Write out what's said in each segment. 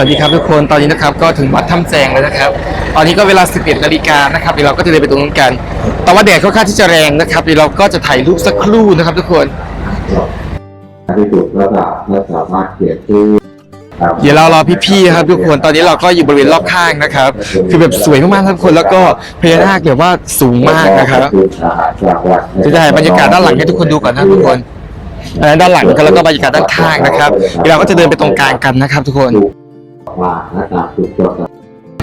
สวัสดีครับทุกคนตอนนี้นะครับก็ถึงวัดถ้ำแจงแล้วนะครับ ตอนนี้ก็เวลา 11นาฬิกานะครับเดี๋ยวเราก็จะเดินไปตรงนั้นกัน แต่ว่าแดดค่อนข้างที่จะแรงนะครับเดี๋ยวเราก็จะถ่ายรูปสักครู่นะครับทุกคนที่สุดระดับและสามารถเขียนชื่อเดี๋ยวเรารอพี่ๆครับทุกคน ตอนนี้เราก็อยู่บริเวณรอบข้างนะครับ คือแบบสวยมากๆครับทุกคน แล้วก็พญานาคแบบว่าสูงมากนะครับจะถ่ายบรรยากาศด้านหลังให้ทุกคนดูก่อนนะทุกคนอันนั้นด้านหลังกันแล้วก็บรรยากาศด้านข้างนะครับเดี๋ยวเราก็จะเดินไปตรงกลางกันนะครับทุกคน ว่าและตามจุดจบ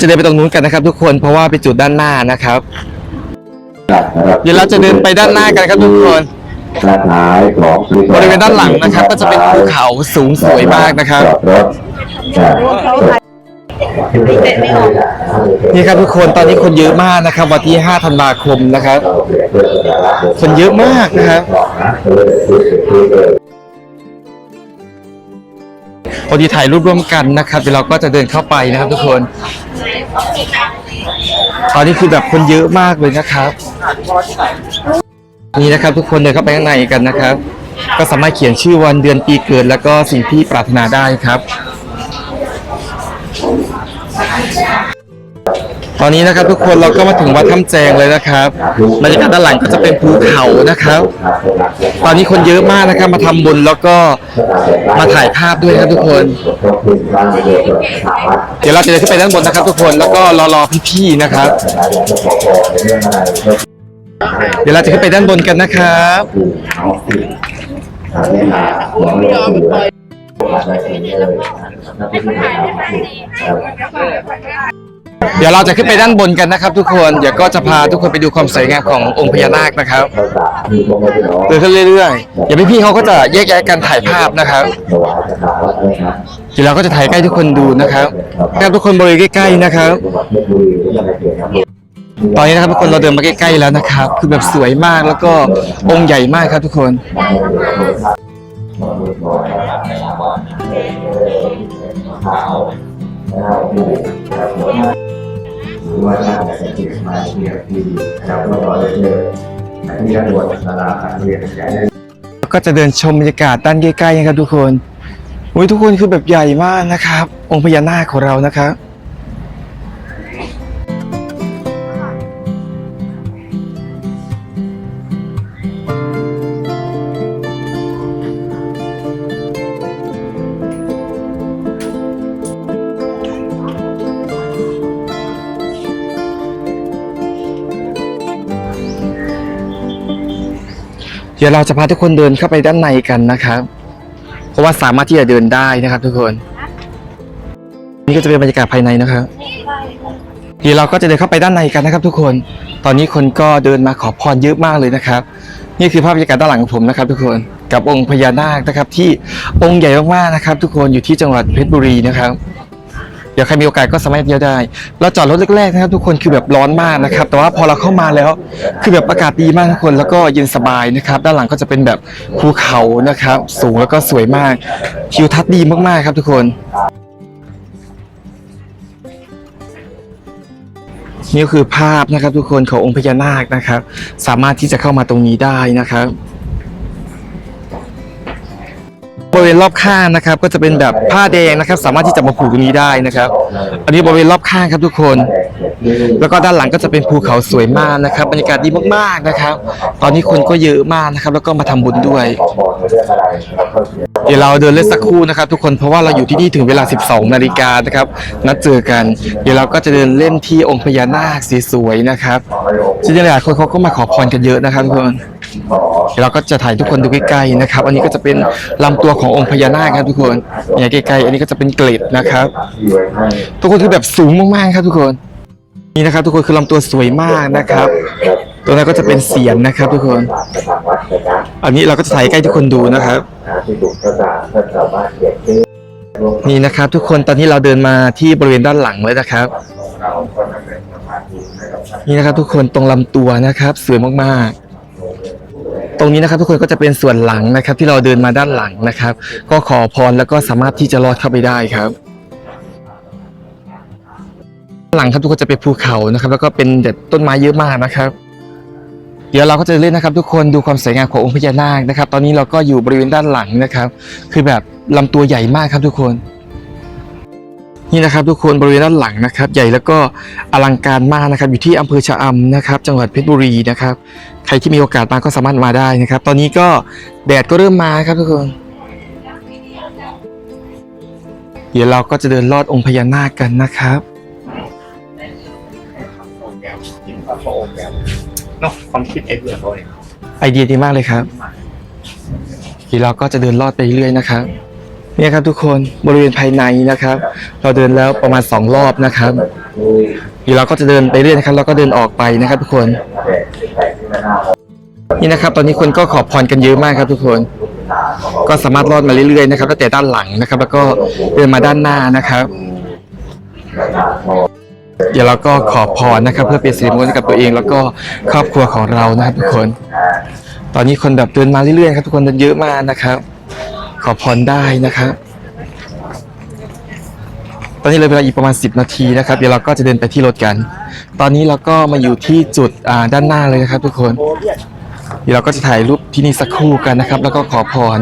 จะเดินไปตรงนู้นกันนะครับ ทุกคนเพราะว่าเป็นจุดด้านหน้านะครับ เดี๋ยวเราจะเดินไปด้านหน้ากันครับทุกคนด้านท้ายของบริเวณด้านหลังนะครับ ก็จะเป็นภูเขาสูงสวยมากนะครับจอดรถนี่ครับทุกคนตอนนี้คนเยอะมากนะครับวันที่ 5 ธันวาคมนะครับ คนเยอะมากนะครับ พอดีถ่ายรูปร่วมกันนะครับเดี๋ยวเราก็จะเดินเข้าไปนะครับทุกคน ตอนนี้คือแบบคนเยอะมากเลยนะครับ นี่นะครับทุกคนเดินเข้าไปข้างในกันนะครับ ก็สามารถเขียนชื่อวันเดือนปีเกิด แล้วก็สิ่งที่ปรารถนาได้ครับ ตอนนี้นะครับทุกคนเราก็มาถึงวัดถ้ำแจงเลยนะครับบรรยากาศด้านหลังก็จะเป็นภูเขานะครับ ตอนนี้คนเยอะมากนะครับมาทำบุญแล้วก็มาถ่ายภาพด้วยครับทุกคน เดี๋ยวเราจะเดินขึ้นไปด้านบนนะครับ ทุกคนแล้วก็รอรอพี่ๆนะครับ เดี๋ยวเราจะขึ้นไปด้านบนกันนะครับ เดี๋ยวเราจะขึ้นไปด้านบนกันนะครับ ทุกคน เดี๋ยวก็จะพาทุกคนไปดูความสวยงามขององค์พญานาคนะครับเดินขึ้นเรื่อยๆ เดี๋ยวพี่ๆเขาก็จะแยกย้ายกันถ่ายภาพนะครับ เดี๋ยวเราก็จะถ่ายใกล้ทุกคนดูนะครับครับทุกคนบริเวณใกล้ๆนะครับ ตอนนี้นะครับทุกคนเราเดินมาใกล้ๆแล้วนะครับ คือแบบสวยมากแล้วก็องค์ใหญ่มากครับทุกคนว่าน่าจะเป็นสิ่งมาเรียนที่แล้วก็รอเลยเลยที่ตำรวจสาราการเรียนใหญ่ก็จะเดินชมบรรยากาศด้านใกล้ๆนะครับทุกคนโอ้ยทุกคนคือแบบใหญ่มากนะครับ องค์พญานาคของเรานะครับ เดี๋ยวเราจะพาทุกคนเดินเข้าไปด้านในกันนะครับ เพราะว่าสามารถที่จะเดินได้นะครับ ทุกคน นี่ก็จะเป็นบรรยากาศภายในนะครับเดี๋ยวเราก็จะเดินเข้าไปด้านในกันนะครับ ทุกคน ตอนนี้คนก็เดินมาขอพรเยอะมากเลยนะครับ นี่คือภาพบรรยากาศด้านหลังของผมนะครับ ทุกคน กับองค์พญานาคนะครับ ที่องค์ใหญ่มากๆนะครับ ทุกคนอยู่ที่จังหวัดเพชรบุรีนะครับ เดี๋ยวใครมีโอกาสก็สามารถเที่ยวได้ เราจอดรถแรกๆนะครับ ทุกคนคือแบบร้อนมากนะครับ แต่ว่าพอเราเข้ามาแล้ว คือแบบอากาศดีมากทุกคนแล้วก็เย็นสบายนะครับ ด้านหลังก็จะเป็นแบบภูเขานะครับ สูงแล้วก็สวยมากทิวทัศน์ดีมากๆครับทุกคนนี่คือภาพนะครับทุกคนขององค์พญานาคนะครับ สามารถที่จะเข้ามาตรงนี้ได้นะครับ บริเวณรอบข้างนะครับ ก็จะเป็นแบบผ้าแดงนะครับ สามารถที่จะมาผูกตรงนี้ได้นะครับ อันนี้บริเวณรอบข้างครับทุกคน แล้วก็ด้านหลังก็จะเป็นภูเขาสวยมากนะครับบรรยากาศดีมากๆนะครับ ตอนนี้คนก็เยอะมากนะครับ แล้วก็มาทำบุญด้วย เดี๋ยวเราเดินเล่นสักครู่นะครับ ทุกคนเพราะว่าเราอยู่ที่นี่ถึงเวลา 12 นาฬิกานะครับนัดเจอกัน เดี๋ยวเราก็จะเดินเล่นที่องค์พญานาคสีสวยนะครับซึ่งหลายคนเขาก็มาขอพรกันเยอะนะครับทุกคน เราก็จะถ่ายทุกคนดูใกล้ๆนะครับ อันนี้ก็จะเป็นลำตัวขององค์พญานาคครับทุกคนเนี่ยใกล้ๆ อันนี้ก็จะเป็นเกล็ดนะครับ ทุกคนคือแบบสูงมากๆครับทุกคน นี่นะครับ ทุกคนคือลำตัวสวยมากนะครับ ตัวนั้นก็จะเป็นเสียนนะครับ ทุกคน อันนี้เราก็จะถ่ายใกล้ทุกคนดูนะครับนี่นะครับ ทุกคนตอนนี้เราเดินมาที่บริเวณด้านหลังเลยนะครับนี่นะครับทุกคนตรงลำตัวนะครับสวยมากๆ ตรงนี้นะครับทุกคนก็จะเป็นส่วนหลังนะครับ ที่เราเดินมาด้านหลังนะครับ ก็ขอพรแล้วก็สามารถที่จะรอดเข้าไปได้ครับ หลังครับทุกคนจะเป็นภูเขานะครับ แล้วก็เป็นเด็ดต้นไม้เยอะมากนะครับ เดี๋ยวเราก็จะเล่นนะครับ ทุกคนดูความสวยงามขององค์พญานาคนะครับ ตอนนี้เราก็อยู่บริเวณด้านหลังนะครับ คือแบบลำตัวใหญ่มากครับทุกคน นี่นะครับทุกคนบริเวณด้านหลังนะครับ ใหญ่แล้วก็อลังการมากนะครับ อยู่ที่อำเภอชะอำนะครับ จังหวัดเพชรบุรีนะครับ ใครที่มีโอกาสมาก็สามารถมาได้นะครับ ตอนนี้ก็แดดก็เริ่มมาครับทุกคน เดี๋ยวเราก็จะเดินลอดองค์พญานาคกันนะครับเนาะความคิดเอ็กซ์เลยไอเดียดีมากเลยครับเดี๋ยวเราก็จะเดินลอดไปเรื่อยนะครับ เนี่ยครับทุกคนบริเวณภายในนะครับ เราเดินแล้วประมาณสองรอบนะครับเดี๋ยวเราก็จะเดินไปเรื่อยนะครับแล้วก็เดินออกไปนะครับ ทุกคน นี่นะครับ ตอนนี้คนก็ขอพรกันเยอะมากครับ ทุกคน ก็สามารถลอดมาเรื่อยๆนะครับตั้งแต่ด้านหลังนะครับ แล้วก็เดินมาด้านหน้านะครับ เดี๋ยวเราก็ขอพรนะครับ เพื่อเป็นสิริมงคลกับตัวเองแล้วก็ครอบครัวของเรานะครับ ทุกคน ตอนนี้คนแบบเดินมาเรื่อยๆครับ ทุกคนเดินเยอะมากนะครับ ขอพรได้นะครับตอนนี้เลยเวลาอีกประมาณ 10 นาทีนะครับ เดี๋ยวเราก็จะเดินไปที่รถกัน ตอนนี้เราก็มาอยู่ที่จุดด้านหน้าเลยนะครับ ทุกคน เดี๋ยวเราก็จะถ่ายรูปที่นี่สักครู่กันนะครับ แล้วก็ขอพร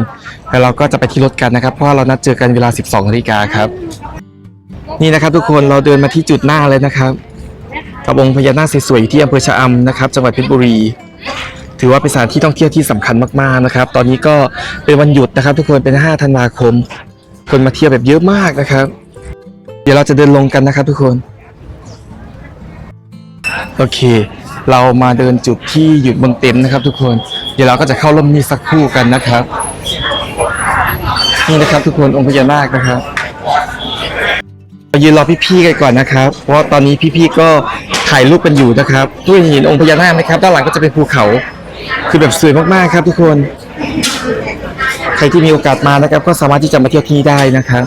แล้วเราก็จะไปที่รถกันนะครับ เพราะเรานัดเจอกันเวลา 12นาฬิกาครับ นี่นะครับ ทุกคนเราเดินมาที่จุดหน้าเลยนะครับกับองพญานาคสวยๆอยู่ที่อำเภอชะอำนะครับ จังหวัดเพชรบุรี ถือว่าเป็นสถานที่ท่องเที่ยวที่สำคัญมากๆนะครับ ตอนนี้ก็เป็นวันหยุดนะครับ ทุกคนเป็น 5 ธันวาคม คนมาเที่ยวแบบเยอะมากนะครับ เดี๋ยวเราจะเดินลงกันนะครับ ทุกคน โอเค เรามาเดินจุดที่หยุดบนเต็นท์นะครับ ทุกคน เดี๋ยวเราก็จะเข้าร่มนี้สักครู่กันนะครับ นี่นะครับ ทุกคนองค์พญานาคนะครับยืนรอพี่ๆกันก่อนนะครับ เพราะตอนนี้พี่ๆก็ถ่ายรูปกันอยู่นะครับทุกคนเห็นองค์พญานาคไหมครับ ด้านหลังก็จะเป็นภูเขา คือแบบสวยมากๆครับทุกคน ใครที่มีโอกาสมานะครับ ก็สามารถที่จะมาเที่ยวที่นี่ได้นะครับ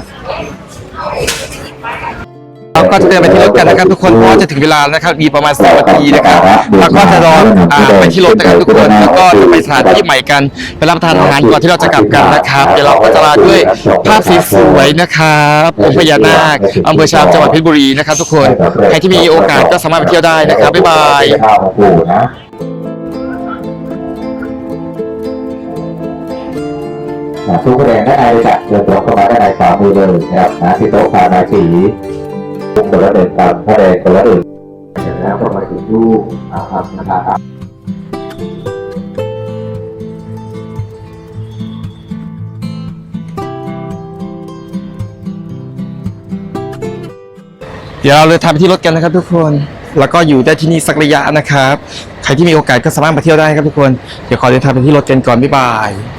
เราก็จะเดินไปที่รถกันนะครับทุกคนเพราะจะถึงเวลานะครับมีประมาณสิบนาทีนะครับแล้วก็จะรออ่าไปที่รถนะครับทุกคนแล้วก็จะไปสถานที่ใหม่กันไปรับประทานอาหารก่อนที่เราจะกลับกันนะครับเดี๋ยวเราก็จะลาด้วยภาพสวยๆนะครับองค์พญานาคอำเภอชามจังหวัดเพชรบุรีนะครับ ทุกคนใครที่มีโอกาสก็สามารถไปเที่ยวได้นะครับบ๊ายบาย นะทุกแสดงด้านในเลยจ้ะเดินตรงเข้ามาด้านในขวามือเลยนะครับนะที่โต๊ะพานาสีคนละหนึ่งครับพระแดงคนละหนึ่งเสร็จแล้วก็มาถึงรูปนะครับนะครับเดี๋ยวเราเลยทางไปที่รถกันนะครับทุกคน แล้วก็อยู่ได้ที่นี่สักระยะนะครับ ใครที่มีโอกาสก็สามารถมาเที่ยวได้ครับทุกคน เดี๋ยวขอเดินทางไปที่รถกันก่อน บ๊ายบาย